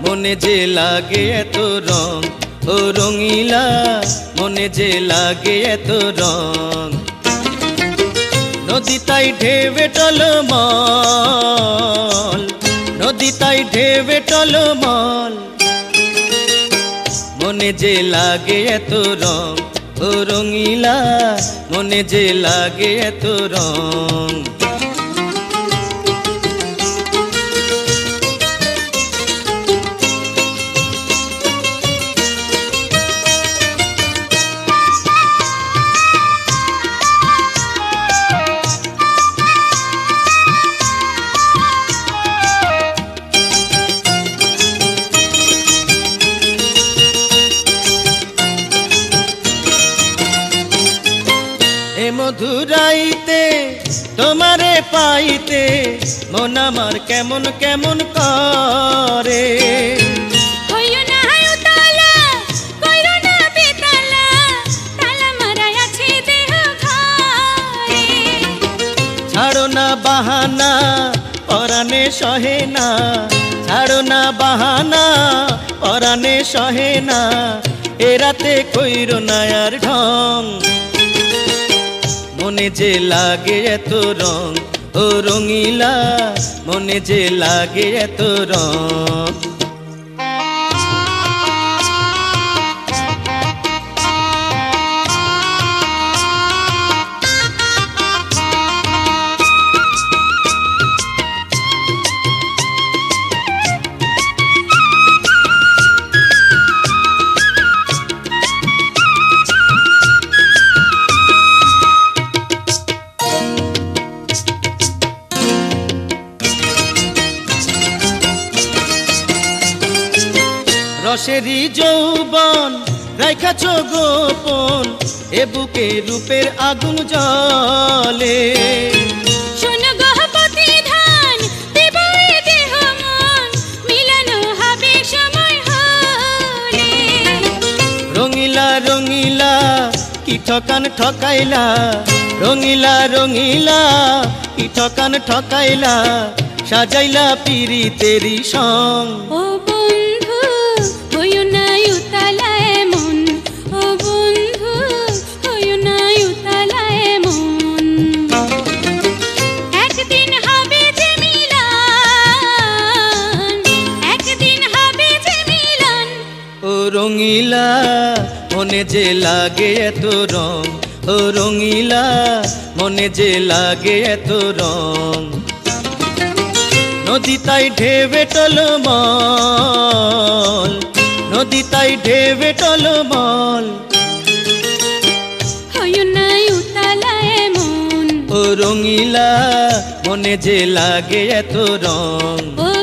মনে যে লাগে এত রং। ও রঙিলা, মনে যে লাগে এত রং। নদী তাই ঢেবে টলমল, নদী তাই ঢেবে টলমল। মনে যে লাগে এত রং, ও রঙিলা, মনে যে লাগে এত রং। মধুরাইতে তোমারে পাইতে মন আমার কেমন কেমন করে? ছাড়ো না বাহানা পরাণে সহে না। ছাড়ো না বাহানা পরাণে সহে না। এ রাতে কইরো না আর ঢং। মনে যে লাগে এত রং ও রঙিলা মনে যে লাগে এত রং। রসেরই যৌবন রাইখাছ গোপন এ বুকে রূপের আগুন জলে রঙিলা রঙিলা কি ঠকান ঠকাইলা? রঙিলা রঙিলা কি ঠকান ঠকাইলা? সাজাইলা পিরি তেরি সং রঙিলা মনে যে লাগে এত রং। ও রঙিলা মনে যে লাগে এত রং। নদী তাই ঢেবে টলমল নদী তাই ঢেবে টলমল। ও রঙিলা মনে যে লাগে এত রং। ও